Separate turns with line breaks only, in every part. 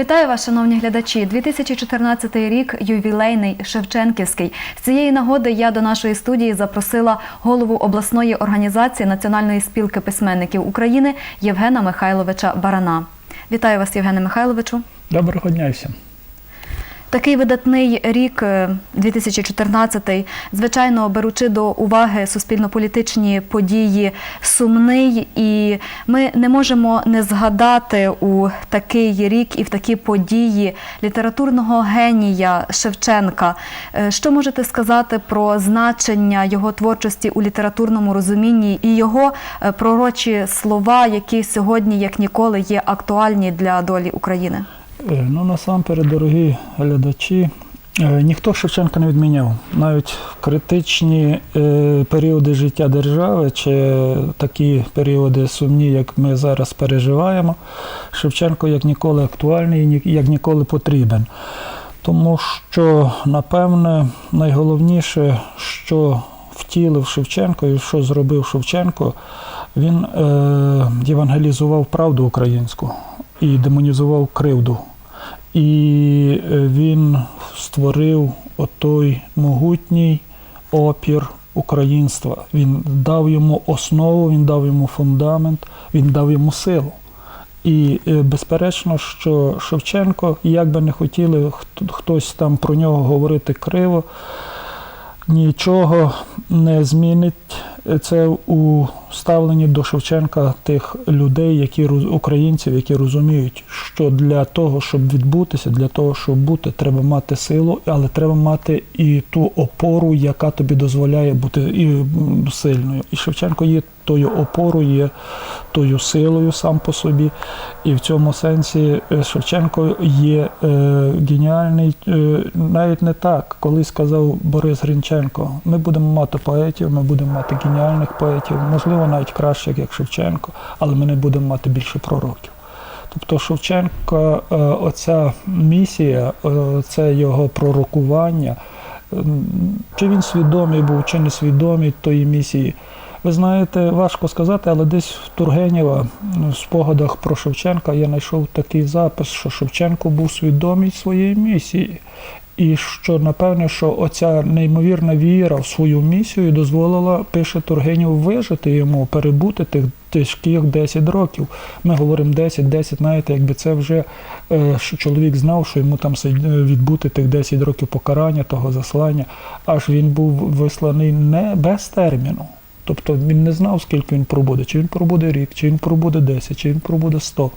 Вітаю вас, шановні глядачі. 2014 рік ювілейний Шевченківський. З цієї нагоди я до нашої студії запросила голову обласної організації Національної спілки письменників України Євгена Михайловича Барана. Вітаю вас, Євгене Михайловичу.
Доброго дня всім.
Такий видатний рік, е, 2014, звичайно, беручи до уваги суспільно-політичні події, сумний, і ми не можемо не згадати у такий рік і в такі події літературного генія Шевченка. Е, Що можете сказати про значення його творчості у літературному розумінні і його е, пророчі слова, які сьогодні, як ніколи, є актуальні для долі України?
Е, Ну, насамперед, дорогі глядачі, е, ніхто Шевченка не відміняв. Навіть в критичні е, періоди життя держави чи такі періоди сумні, як ми зараз переживаємо, Шевченко як ніколи актуальний і як ніколи потрібен. Тому що, напевне, найголовніше, що втілив Шевченко і що зробив Шевченко, він е, євангелізував правду українську і демонізував кривду. І е, він створив отой могутній опір українства. Він дав йому основу, він дав йому фундамент, він дав йому силу. І е, безперечно, що Шевченко, як би не хотіли хто- хтось там про нього говорити криво, нічого не змінить це у ставленні до Шевченка тих людей, які українців, які розуміють, що для того, щоб відбутися, для того, щоб бути, треба мати силу, але треба мати і ту опору, яка тобі дозволяє бути і сильною. І Шевченко є тою опорою, є тою силою сам по собі. І в цьому сенсі е, Шевченко є е, геніальний, е, навіть не так, коли сказав Борис Грінченко, ми будемо мати поетів, ми будемо мати геніальних поетів, можливо, навіть кращих, як Шевченко, але ми не будемо мати більше пророків. Тобто Шевченко, е, оця місія, е, це його пророкування, чи він свідомий був, чи не свідомий тої місії. Ви знаєте, важко сказати, але десь в Тургенєва в спогадах про Шевченка я знайшов такий запис, що Шевченко був свідомий своєї місії. І що, напевне, що оця неймовірна віра в свою місію дозволила, пише Тургенєв, вижити йому, перебути тих тяжких 10 років. Ми говоримо 10, 10, знаєте, якби це вже е, що чоловік знав, що йому там е, відбути тих 10 років покарання, того заслання, аж він був висланий не без терміну. Тобто він не знав, скільки він пробуде, чи він пробуде рік, чи він пробуде 10, чи він пробуде 100.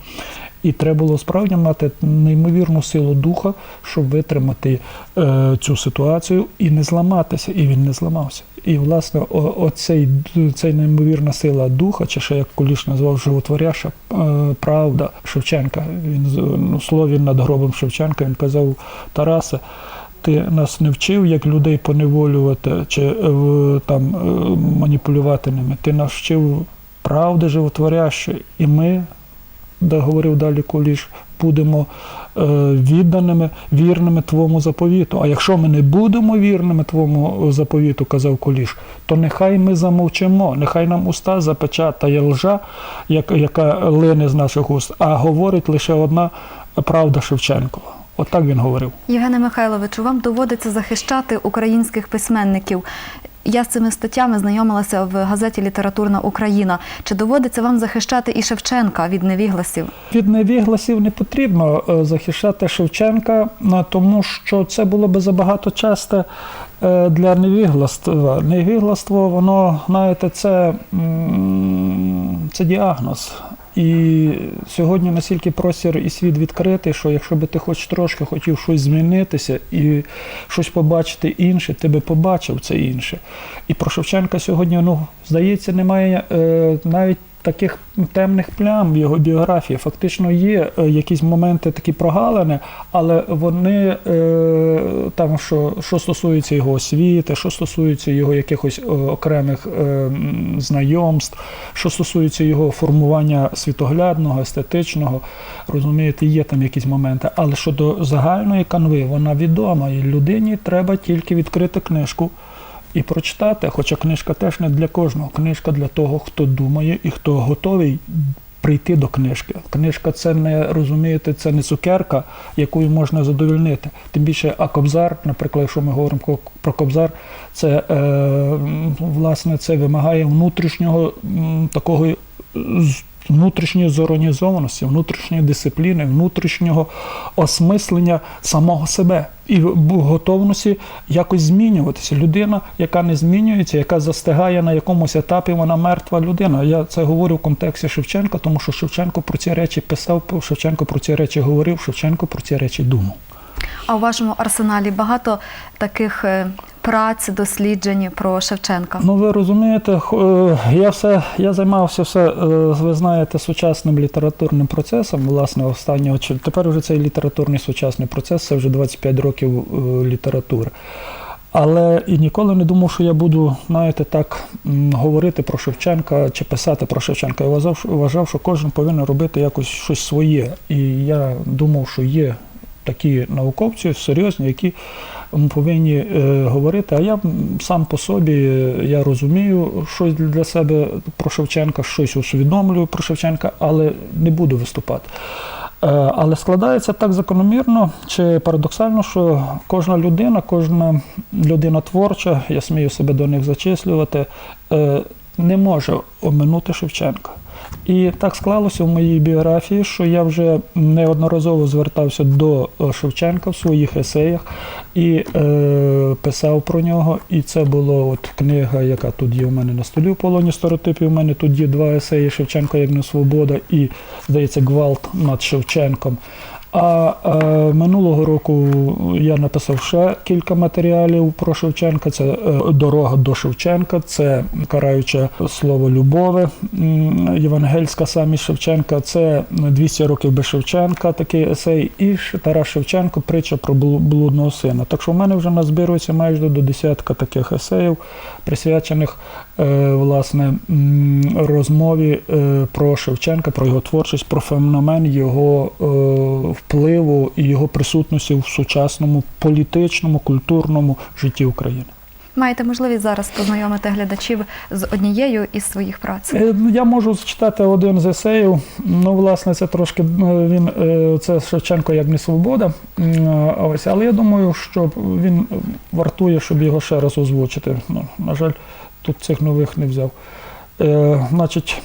І треба було справді мати неймовірну силу духа, щоб витримати е, цю ситуацію і не зламатися. І він не зламався. І, власне, о, оцей, цей неймовірна сила духа, чи ще як Куліш назвав животворяша е, правда Шевченка. Він ну, слові над гробом Шевченка він казав Тарасе. Ти нас не вчив, як людей поневолювати чи е, там е, маніпулювати ними. Ти нас вчив правди животворящої. І ми, де говорив далі Куліш, будемо е, відданими, вірними твоєму заповіту. А якщо ми не будемо вірними твоєму заповіту, казав Куліш, то нехай ми замовчимо, нехай нам уста запечатає лжа, яка лине з наших уст, а говорить лише одна правда Шевченкова. Отак він говорив.
Євгене Михайловичу, вам доводиться захищати українських письменників. Я з цими статтями знайомилася в газеті Літературна Україна. Чи доводиться вам захищати і Шевченка від невігласів?
Від невігласів не потрібно е, захищати Шевченка, е, тому що це було би забагато часто е, для невігластва. Невігластво, воно, знаєте, це, це діагноз. І сьогодні настільки простір і світ відкритий, що якщо би ти хоч трошки хотів щось змінитися і щось побачити інше, ти би побачив це інше. І про Шевченка сьогодні, ну, здається, немає е, навіть таких темних плям в його біографії. Фактично є е, якісь моменти такі прогалини, але вони е, там, що, що стосується його освіти, що стосується його якихось е, окремих знайомств, що стосується його формування світоглядного, естетичного, розумієте, є там якісь моменти. Але щодо загальної канви, вона відома, і людині треба тільки відкрити книжку і прочитати. Хоча книжка теж не для кожного. Книжка для того, хто думає і хто готовий прийти до книжки. Книжка це не розумієте, це не цукерка, якою можна задовольнити. Тим більше, а кобзар, наприклад, якщо ми говоримо про- кобзар, це е, власне це вимагає внутрішнього такого з- внутрішньої зорганізованості, внутрішньої дисципліни, внутрішнього осмислення самого себе і готовності якось змінюватися. Людина, яка не змінюється, яка застигає на якомусь етапі, вона мертва людина. Я це говорю в контексті Шевченка, тому що Шевченко про ці речі писав, Шевченко про ці речі говорив, Шевченко про ці речі думав.
А у вашому арсеналі багато таких е, праць, досліджень про Шевченка.
Ну, ви розумієте, е, я все я займався все, е, ви знаєте, сучасним літературним процесом. Власне, останнього тепер вже цей літературний сучасний процес, це вже 25 років літератури. Але і ніколи не думав, що я буду, знаєте, так говорити про Шевченка чи писати про Шевченка. Я вважав, що кожен повинен робити якось щось своє. І я думав, що є такі науковці серйозні, які повинні е, говорити. А я сам по собі е, я розумію щось для себе про Шевченка, щось усвідомлюю про Шевченка, але не буду виступати. Е, Але складається так закономірно чи парадоксально, що кожна людина, кожна людина творча, я смію себе до них зачислювати, не може оминути Шевченка. І так склалося в моїй біографії, що я вже неодноразово звертався до е, Шевченка в своїх есеях і е, писав про нього. І це була от книга, яка тут є у мене на столі в полоні стереотипів. У мене тут є два есеї Шевченко як не свобода і, здається, гвалт над Шевченком. А е, минулого року я написав ще кілька матеріалів про Шевченка. Це е, дорога до Шевченка, це караюче слово любові, м, євангельська самість Шевченка, це 200 років без Шевченка, такий есей, і Тарас Шевченко, притча про блудного сина. Так що в мене вже назбирується майже до десятка таких есеїв, присвячених власне розмові е, про Шевченка, про його творчість, про феномен його е, впливу і його присутності в сучасному політичному, культурному житті України.
Маєте можливість зараз познайомити глядачів з однією із своїх праць.
Е, ну, Я можу зачитати один з есеїв. Ну, власне, це трошки ну, він е, це Шевченко як не свобода. Ось, але я думаю, що він вартує, щоб його ще раз озвучити. Ну, на жаль, тут цих нових не взяв. Е, значить,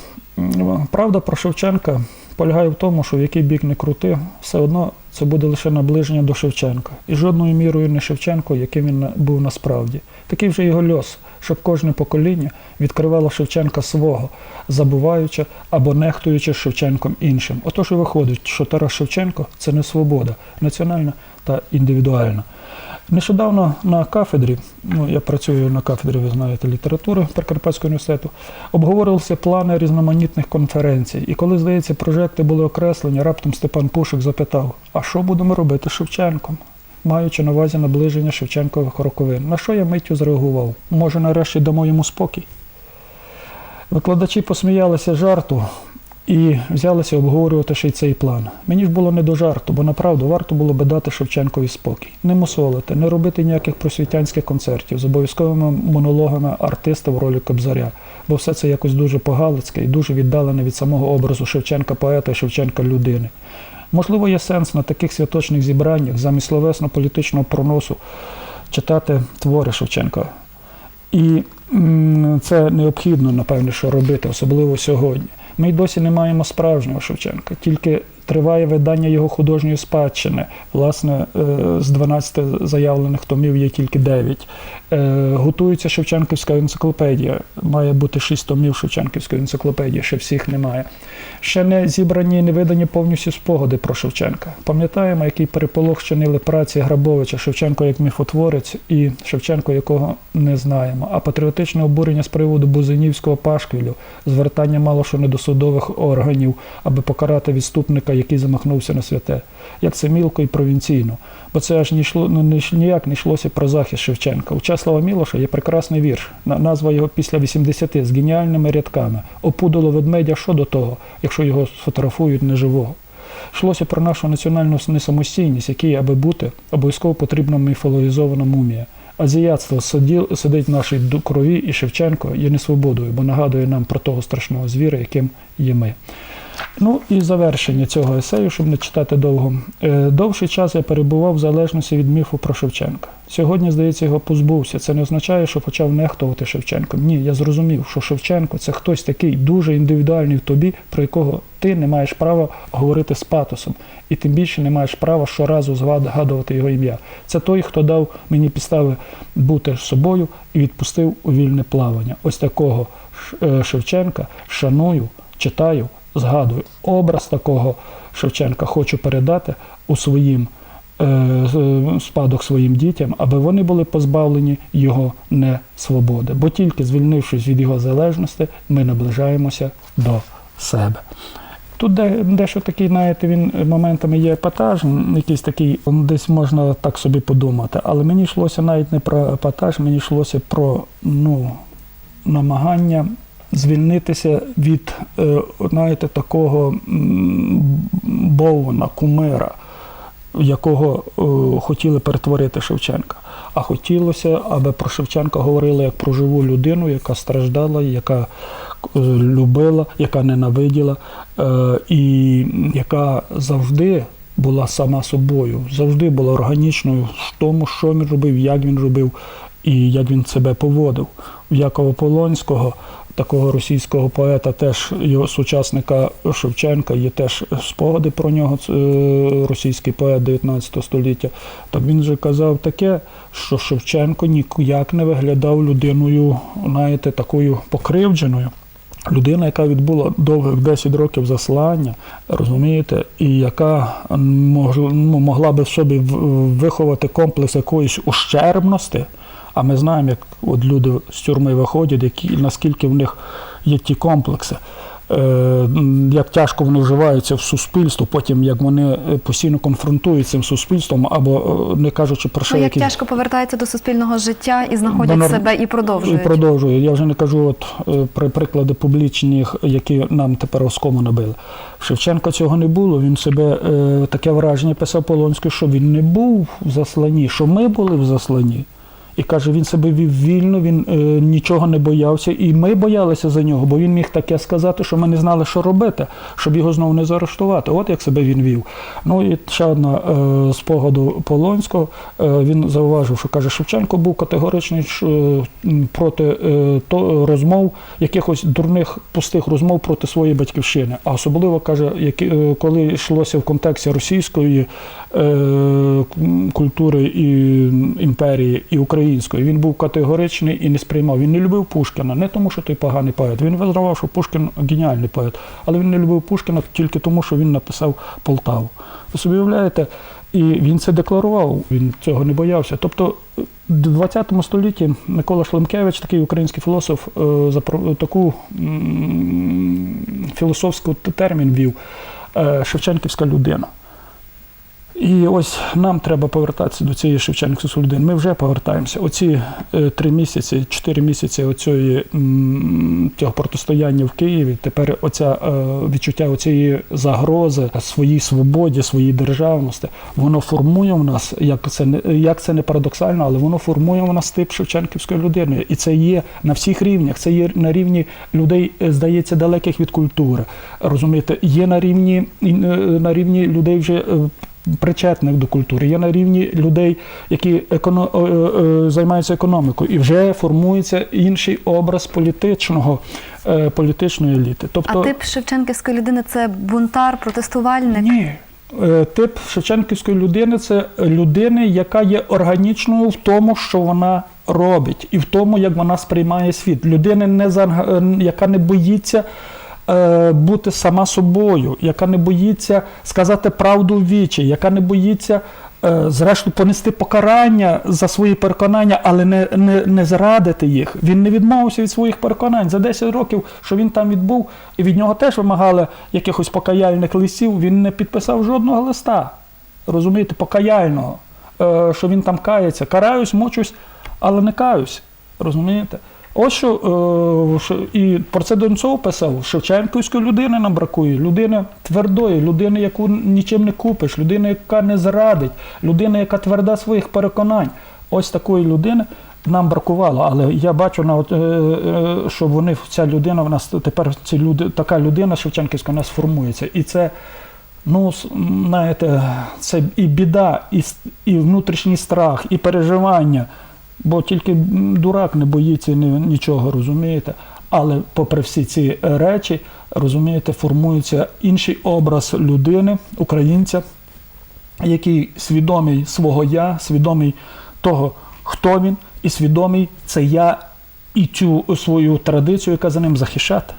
правда про Шевченка полягає в тому, що в який бік не крути, все одно це буде лише наближення до Шевченка. І жодною мірою не Шевченко, яким він був насправді. Такий вже його льос, щоб кожне покоління відкривало Шевченка свого, забуваючи або нехтуючи Шевченком іншим. Отож і виходить, що Тарас Шевченко це не свобода, національна та індивідуальна. Нещодавно на кафедрі, ну я працюю на кафедрі, ви знаєте, літератури Прикарпатського університету, обговорювалися плани різноманітних конференцій. І коли, здається, прожекти були окреслені, раптом Степан Пушик запитав: а що будемо робити з Шевченком? Маючи на увазі наближення Шевченкових роковин. На що я миттю зреагував? Може, нарешті дамо йому спокій? Викладачі посміялися жарту і взялися обговорювати ще й цей план. Мені ж було не до жарту, бо направду варто було би дати Шевченкові спокій. Не мусолити, не робити ніяких просвітянських концертів з обов'язковими монологами артиста в ролі Кобзаря, бо все це якось дуже погалицьке і дуже віддалене від самого образу Шевченка поета і Шевченка людини. Можливо, є сенс на таких святочних зібраннях замість словесно-політичного проносу читати твори Шевченка. І це необхідно, напевне, що робити, особливо сьогодні. Ми й досі не маємо справжнього Шевченка, тільки триває видання його художньої спадщини. Власне, е, з 12 заявлених томів є тільки 9. Е, Готується Шевченківська енциклопедія. Має бути 6 томів Шевченківської енциклопедії, ще всіх немає. Ще не зібрані і не видані повністю спогади про Шевченка. Пам'ятаємо, який переполох чинили праці Грабовича, Шевченко як міфотворець і Шевченко, якого не знаємо. А патріотичне обурення з приводу Бузинівського пашквілю, звертання мало що не до судових органів, аби покарати відступника, який замахнувся на святе. Як це мілко і провінційно. Бо це аж ні йшло, ну, ні- ніяк не йшлося про захист Шевченка. У Чеслава Мілоша є прекрасний вірш, назва його після 80 з геніальними рядками. Опудало ведмедя що до того, якщо його сфотографують неживого. Йшлося про нашу національну несамостійність, якій, аби бути, обов'язково потрібна міфологізована мумія. Азіятство сиділ- сидить в нашій крові, і Шевченко є несвободою, бо нагадує нам про того страшного звіра, яким є ми. Ну і завершення цього есею, щоб не читати довго. Е, Довший час я перебував в залежності від міфу про Шевченка. Сьогодні, здається, його позбувся. Це не означає, що почав нехтувати Шевченком. Ні, я зрозумів, що Шевченко це хтось такий дуже індивідуальний в тобі, про якого ти не маєш права говорити з патосом, і тим більше не маєш права щоразу згадувати його ім'я. Це той, хто дав мені підстави бути собою і відпустив у вільне плавання. Ось такого е, Шевченка шаную, читаю, згадую. Образ такого Шевченка хочу передати у своїм е, спадок своїм дітям, аби вони були позбавлені його не свободи. Бо тільки звільнившись від його залежності, ми наближаємося до себе. Тут дещо такий, знаєте, він моментами є епатаж, якийсь такий, десь можна так собі подумати. Але мені йшлося навіть не про епатаж, мені йшлося про ну, намагання звільнитися від, е, знаєте, такого м, бовна, кумира, якого е, хотіли перетворити Шевченка. А хотілося, аби про Шевченка говорили як про живу людину, яка страждала, яка е, любила, яка ненавиділа, і яка завжди була сама собою, завжди була органічною в тому, що він робив, як він робив і як він себе поводив. У Якова Полонського, такого російського поета, теж його сучасника Шевченка, є теж спогади про нього, е, російський поет 19 століття. Так він же казав таке, що Шевченко ніяк не виглядав людиною, знаєте, такою покривдженою. Людина, яка відбула довгих 10 років заслання, розумієте, і яка ну, могла би в собі виховати комплекс якоїсь ущербності. А ми знаємо, як от люди з тюрми виходять, які, наскільки в них є ті комплекси, е, як тяжко вони вживаються в суспільство, потім як вони е, постійно конфронтують з цим суспільством, або е, не кажучи про
Ну,
що
як
які
тяжко повертаються до суспільного життя і знаходять
Донор-
себе і продовжують.
і продовжую. Я вже не кажу от при приклади публічних, які нам тепер оскому набили. Шевченка цього не було. Він себе е, таке враження писав Полонський, що він не був в засланні, що ми були в засланні. І каже, він себе вів вільно, він е, нічого не боявся, і ми боялися за нього, бо він міг таке сказати, що ми не знали, що робити, щоб його знову не заарештувати. От як себе він вів. Ну і ще одна е, спогаду Полонського. Е, він зауважив, що каже, Шевченко був категоричний е, проти е, то, розмов, якихось дурних пустих розмов проти своєї батьківщини. А особливо каже, які, е, коли йшлося в контексті російської е, культури і імперії і української, він був категоричний і не сприймав. Він не любив Пушкіна, не тому, що той поганий поет. Він визнавав, що Пушкін геніальний поет, але він не любив Пушкіна тільки тому, що він написав Полтаву. Ви собі уявляєте? І він це декларував, він цього не боявся. Тобто в 20 столітті Микола Шлемкевич, такий український філософ, е, запро- таку м, філософський термін вів е, Шевченківська людина. І ось нам треба повертатися до цієї Шевченківської людини. Ми вже повертаємося. Оці е, три місяці, чотири місяці оцієї, м, цього протистояння в Києві. Тепер оця е, відчуття оцієї загрози своїй свободі, своїй державності, воно формує в нас, як це не як це не парадоксально, але воно формує в нас тип Шевченківської людини. І це є на всіх рівнях. Це є на рівні людей, е, здається, далеких від культури. Розумієте, є на рівні на рівні людей вже. Е, причетних до культури, є на рівні людей, які еконо, е, е, займаються економікою, і вже формується інший образ політичного, е, політичної еліти. Тобто,
А тип Шевченківської людини це бунтар, протестувальник.
ні. Е, Тип Шевченківської людини це людини, яка є органічною в тому, що вона робить, і в тому, як вона сприймає світ. Людини, не е, яка не боїться е, бути сама собою, яка не боїться сказати правду в вічі, яка не боїться. е, Зрештою, понести покарання за свої переконання, але не, не, не зрадити їх. Він не відмовився від своїх переконань. За 10 років, що він там відбув, і від нього теж вимагали якихось покаяльних листів. Він не підписав жодного листа. Розумієте, покаяльного, е, що він там кається. Караюсь, мучусь, але не каюсь. Розумієте? Ось що, е, і про це Донцов писав: Шевченківської людини нам бракує, людини твердої, людини, яку нічим не купиш, людини, яка не зрадить, людина, яка тверда своїх переконань. Ось такої людини нам бракувало, але я бачу, на е, е, що вони ця людина, в нас тепер ці люди, така людина Шевченківська у нас формується. І це, ну, знаєте, це і біда, і, і внутрішній страх, і переживання. Бо тільки дурак не боїться ні, нічого, розумієте? Але попри всі ці речі, розумієте, формується інший образ людини, українця, який свідомий свого я, свідомий того, хто він, і свідомий це я і цю свою традицію, яка за ним захищати.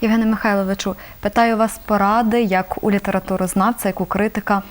Євгене Михайловичу, питаю вас поради як у літературознавця, як у критика.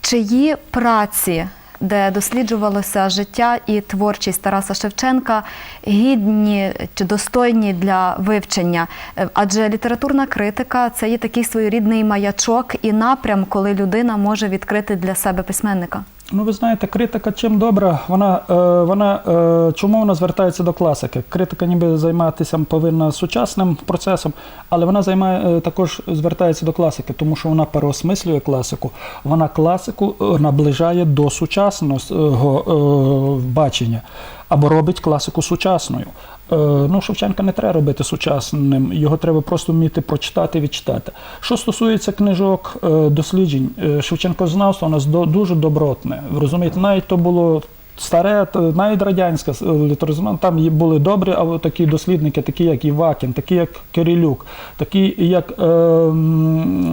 Чиї праці, де досліджувалося життя і творчість Тараса Шевченка, гідні чи достойні для вивчення? Е, Адже літературна критика це є такий своєрідний маячок і напрям, коли людина може відкрити для себе письменника.
Ну, ви знаєте, критика чим добра, вона, е, вона е, чому вона звертається до класики? Критика ніби займатися повинна сучасним процесом, але вона займає е, також звертається до класики, тому що вона переосмислює класику. Вона класику е, наближає до сучасного е, бачення або робить класику сучасною. Е, Ну, Шевченка не треба робити сучасним, його треба просто вміти прочитати відчитати. Що стосується книжок, е, досліджень, е, Шевченкознавство у нас до- дуже добротне. Розумієте, навіть то було старе, навіть радянська е, література, там були добрі, а такі дослідники, такі як Івакін, такі як Кирилюк, такі як е,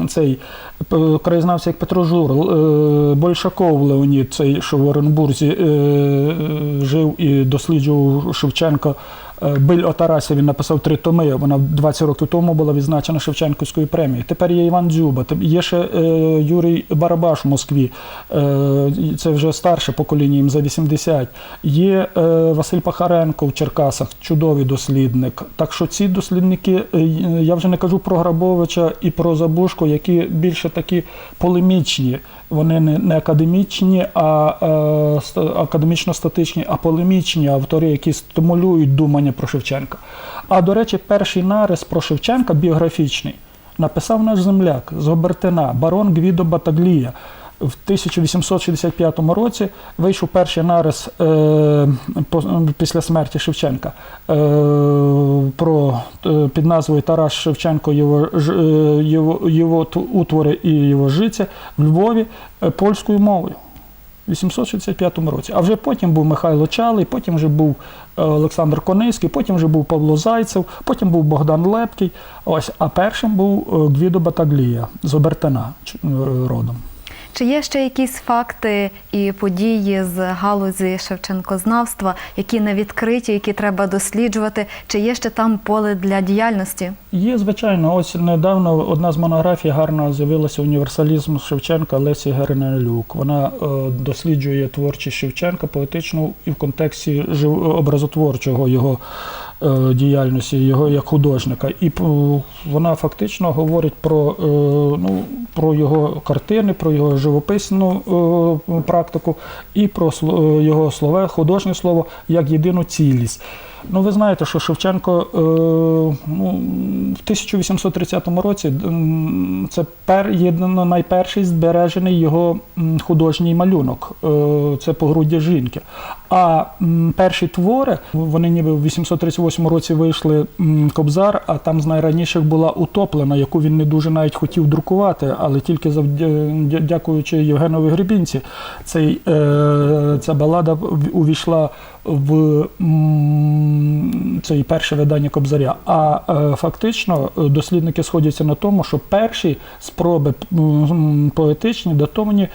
цей п- краєзнавці, як Петро Жур, е, Большаков Леонід, цей, що в Оренбурзі е, е, жив і досліджував Шевченка. Е, Биль о він написав три томи. Вона 20 років тому була відзначена Шевченківською премією. Тепер є Іван Дзюба, є ще е, Юрій Барабаш в Москві. Е, це вже старше покоління, їм за 80. Є Василь Пахаренко в Черкасах, чудовий дослідник. Так що ці дослідники, я вже не кажу про Грабовича і про Забушко, які більше такі полемічні. Вони не, академічні, а е, ста- академічно-статичні, а полемічні автори, які стимулюють думання про Шевченка. А до речі, перший нарис про Шевченка біографічний написав наш земляк з Гобертина, барон Гвідо Батаглія. В 1865 році вийшов перший нарис е, після смерті Шевченка е, про е, під назвою Тарас Шевченко його, ж- е, його, його утвори і його життя в Львові е, польською мовою. У 865 році. А вже потім був Михайло Чалий, потім вже був Олександр Кониський, потім вже був Павло Зайцев, потім був Богдан Лепкий. Ось, а першим був Гвідо Батаглія з Обертина родом.
Чи є ще якісь факти і події з галузі Шевченкознавства, які не відкриті, які треба досліджувати? Чи є ще там поле для діяльності?
Є, звичайно, ось недавно одна з монографій гарно з'явилася універсалізм Шевченка Лесі Гернелюк. Вона е, досліджує творчість Шевченка поетичну і в контексті образотворчого його е, діяльності, його як художника. І вона фактично говорить про, е, ну, про його картини, про його живописну е, практику і про е, його слове, художнє слово як єдину цілість. Ну, ви знаєте, що Шевченко е, ну, в 1830 році це пер, єдино найперший збережений його художній малюнок. Е, це погруддя жінки. А перші твори, вони ніби в 838 році вийшли Кобзар, а там з найраніших була утоплена, яку він не дуже навіть хотів друкувати, але тільки дякуючи Євгенові Гребінці, цей, е, ця балада увійшла в це і перше видання Кобзаря. А е, фактично е, дослідники сходяться на тому, що перші спроби поетичні датовані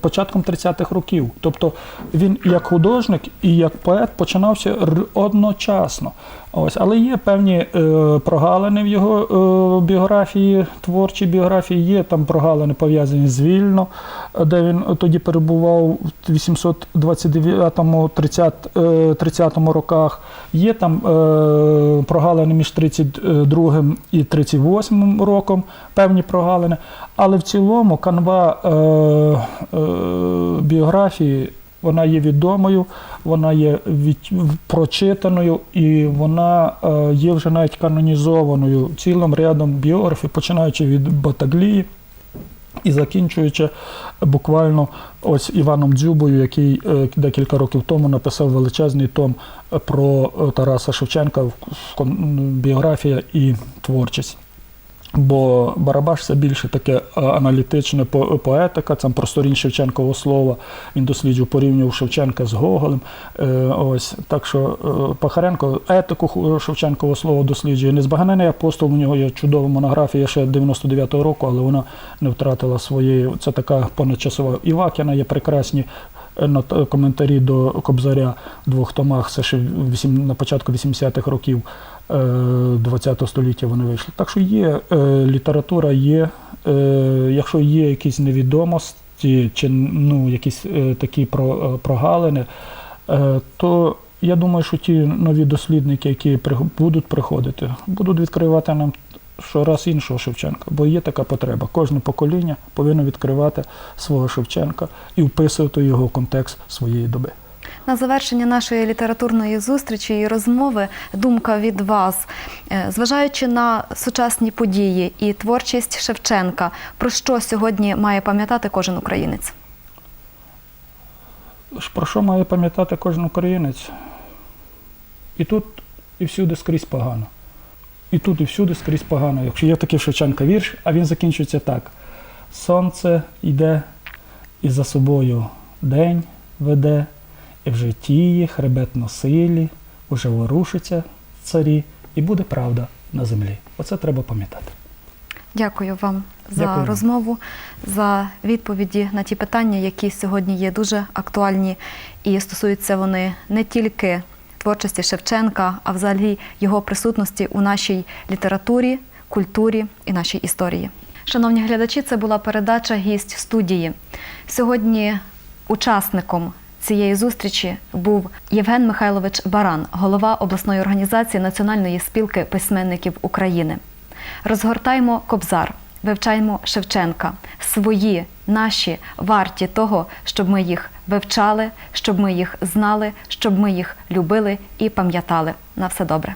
початком 30-х років. Тобто він як художник і як поет починався одночасно. Ось, але є певні е, прогалини в його е, біографії, творчій біографії. Є там прогалини пов'язані з Вільно, е, де він тоді перебував в 829-му, 30, е, 30-му роках. Є там е, прогалини між 32 і 38 роком, певні прогалини. Але в цілому канва е, е, біографії вона є відомою, вона є від, прочитаною і вона е, є вже навіть канонізованою цілим рядом біографів, починаючи від Батаглії, І закінчуючи буквально ось Іваном Дзюбою, який е, декілька років тому написав величезний том про е, Тараса Шевченка в біографія і творчість. Бо Барабаш це більше таке аналітичне по- поетика, там про сторін Шевченкового слова. Він досліджував, порівнював Шевченка з Гоголем. Е, ось так що е, Пахаренко етику Шевченкового слова досліджує. Незбагнений апостол. У нього є чудова монографія ще 99-го року, але вона не втратила своєї. Це така понадчасова Івакіна. Є прекрасні е, нот- коментарі до Кобзаря в двох томах. Це ще на початку 80-х років. ХХ століття вони вийшли. Так що є е, література, є, е, якщо є якісь невідомості чи ну, якісь е, такі е, прогалини, е, то я думаю, що ті нові дослідники, які будуть приходити, будуть відкривати нам щораз іншого Шевченка, бо є така потреба. Кожне покоління повинно відкривати свого Шевченка і вписувати його в контекст своєї доби.
На завершення нашої літературної зустрічі і розмови думка від вас, Е, зважаючи на сучасні події і творчість Шевченка, про що сьогодні має пам'ятати кожен українець?
Про що має пам'ятати кожен українець? І тут, і всюди скрізь погано. І тут, і всюди скрізь погано. Якщо є такий Шевченка вірш, а він закінчується так: Сонце йде і за собою день веде, і в житті хребет носилі, уже ворушиться царі, і буде правда на землі. Оце треба пам'ятати.
Дякую вам за
Дякую
розмову, за відповіді на ті питання, які сьогодні є дуже актуальні, і стосуються вони не тільки творчості Шевченка, а взагалі його присутності у нашій літературі, культурі і нашій історії. Шановні глядачі, це була передача Гість студії. Сьогодні учасником цієї зустрічі був Євген Михайлович Баран, голова обласної організації Національної спілки письменників України. Розгортаймо кобзар, вивчаймо Шевченка, свої, наші, варті того, щоб ми їх вивчали, щоб ми їх знали, щоб ми їх любили і пам'ятали. На все добре.